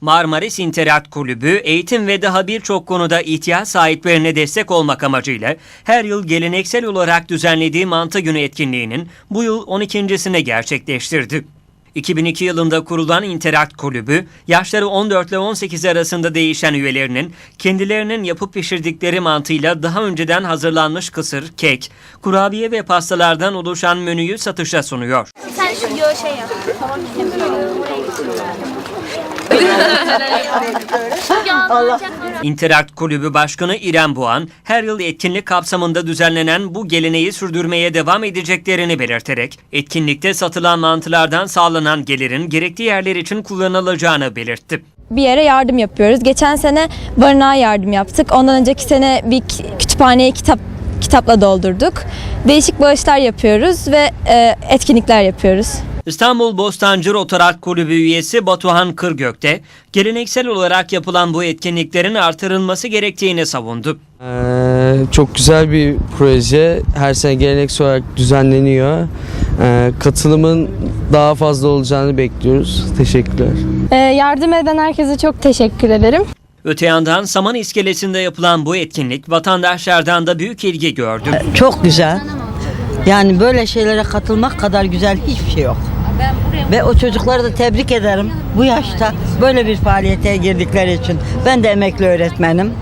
Marmaris İnterat Kulübü eğitim ve daha birçok konuda ihtiyaç sahiplerine destek olmak amacıyla her yıl geleneksel olarak düzenlediği Mantı Günü etkinliğinin bu yıl 12.sine gerçekleştirdi. 2002 yılında kurulan İnterakt Kulübü, yaşları 14 ile 18 arasında değişen üyelerinin kendilerinin yapıp pişirdikleri mantıyla daha önceden hazırlanmış kısır, kek, kurabiye ve pastalardan oluşan menüyü satışa sunuyor. Sen şu şey yap. Allah. İnterakt Kulübü Başkanı İrem Boğan, her yıl etkinlik kapsamında düzenlenen bu geleneği sürdürmeye devam edeceklerini belirterek, etkinlikte satılan mantılardan sağlanan gelirin gerekli yerler için kullanılacağını belirtti. bir yere yardım yapıyoruz. Geçen sene barınağa yardım yaptık. Ondan önceki sene bir kütüphaneyi kitap kitapla doldurduk. Değişik bağışlar yapıyoruz ve e, etkinlikler yapıyoruz. İstanbul Bostancı Rotarak Kulübü üyesi Batuhan Kırgök de geleneksel olarak yapılan bu etkinliklerin artırılması gerektiğini savundu. Ee, çok güzel bir proje. Her sene geleneksel olarak düzenleniyor. Ee, katılımın daha fazla olacağını bekliyoruz. Teşekkürler. E, yardım eden herkese çok teşekkür ederim. Öte yandan Saman İskelesi'nde yapılan bu etkinlik vatandaşlardan da büyük ilgi gördü. Çok güzel. Yani böyle şeylere katılmak kadar güzel hiçbir şey yok. Ve o çocukları da tebrik ederim. Bu yaşta böyle bir faaliyete girdikleri için. Ben de emekli öğretmenim.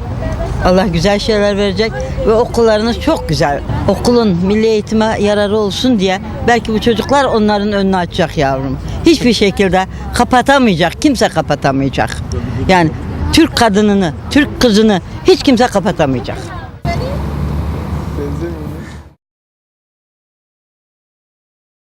Allah güzel şeyler verecek ve okullarınız çok güzel. Okulun milli eğitime yararı olsun diye belki bu çocuklar onların önünü açacak yavrum. Hiçbir şekilde kapatamayacak, kimse kapatamayacak. Yani Türk kadınını, Türk kızını hiç kimse kapatamayacak.